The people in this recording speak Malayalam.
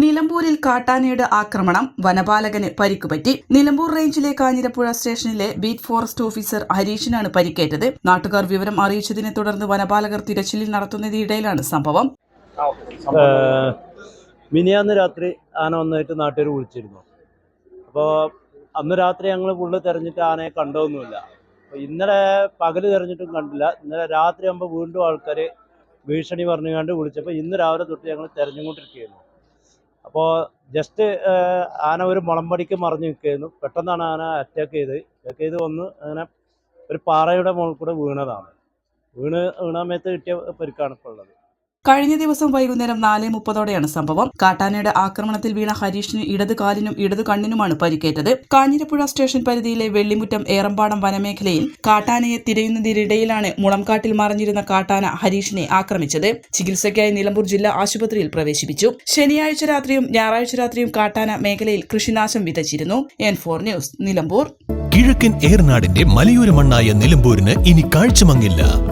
നിലമ്പൂരിൽ കാട്ടാനയുടെ ആക്രമണം വനപാലകന് പരിക്കുപറ്റി. നിലമ്പൂർ റേഞ്ചിലെ കാഞ്ഞിരപ്പുഴ സ്റ്റേഷനിലെ ബീറ്റ് ഫോറസ്റ്റ് ഓഫീസർ ഹരീഷിനാണ് പരിക്കേറ്റത്. നാട്ടുകാർ വിവരം അറിയിച്ചതിനെ തുടർന്ന് വനപാലകർ തിരച്ചിലിൽ നടത്തുന്നതിനിടയിലാണ് സംഭവം. മിനിയാന്ന് രാത്രി ആന വന്നായിട്ട് നാട്ടുകാർ വിളിച്ചിരുന്നു. അപ്പോൾ അന്ന് രാത്രി ഞങ്ങൾ ഫുള്ള് തെരഞ്ഞിട്ട് ആനയെ കണ്ടൊന്നുമില്ല ഇന്നലെ പകൽ തെരഞ്ഞിട്ടും കണ്ടില്ല. ഇന്നലെ രാത്രി ആകുമ്പോൾ വീണ്ടും ആൾക്കാർ ഭീഷണി പറഞ്ഞുകൊണ്ട് വിളിച്ചപ്പോൾ ഇന്ന് രാവിലെ തൊട്ട് ഞങ്ങൾ തെരഞ്ഞുകൊണ്ടിരിക്കുകയായിരുന്നു. അപ്പോൾ ജസ്റ്റ് ആന ഒരു മുളമ്പടിക്ക് മറിഞ്ഞു നിൽക്കുകയായിരുന്നു. പെട്ടെന്നാണ് ആന അറ്റാക്ക് ചെയ്ത്. അറ്റാക്ക് ചെയ്ത് വന്ന് അങ്ങനെ ഒരു പാറയുടെ മുകളിൽ കൂടെ വീണതാണ്. വീണ് വീണ സമയത്ത് കിട്ടിയ പരിക്കാണ് ഇപ്പോൾ ഉള്ളത്. കഴിഞ്ഞ ദിവസം വൈകുന്നേരം നാല് മുപ്പതോടെയാണ് സംഭവം. കാട്ടാനയുടെ ആക്രമണത്തിൽ വീണ ഹരീഷിന് ഇടത് കാലിനും ഇടത് കണ്ണിനുമാണ് പരിക്കേറ്റത്. കാഞ്ഞിരപ്പുഴ സ്റ്റേഷൻ പരിധിയിലെ വെള്ളിമുറ്റം ഏറമ്പാടം വനമേഖലയിൽ കാട്ടാനയെ തിരയുന്നതിനിടയിലാണ് മുളംകാട്ടിൽ മറഞ്ഞിരുന്ന കാട്ടാന ഹരീഷിനെ ആക്രമിച്ചത്. ചികിത്സയ്ക്കായി നിലമ്പൂർ ജില്ലാ ആശുപത്രിയിൽ പ്രവേശിപ്പിച്ചു. ശനിയാഴ്ച രാത്രിയും ഞായറാഴ്ച രാത്രിയും കാട്ടാന മേഖലയിൽ കൃഷിനാശം വിതച്ചിരുന്നു. N four news Nilambur. കിഴക്കൻ ഏർനാടിന്റെ മലയോര മണ്ണായ നിലമ്പൂരിന് ഇനി കാഴ്ചമങ്ങില്ല.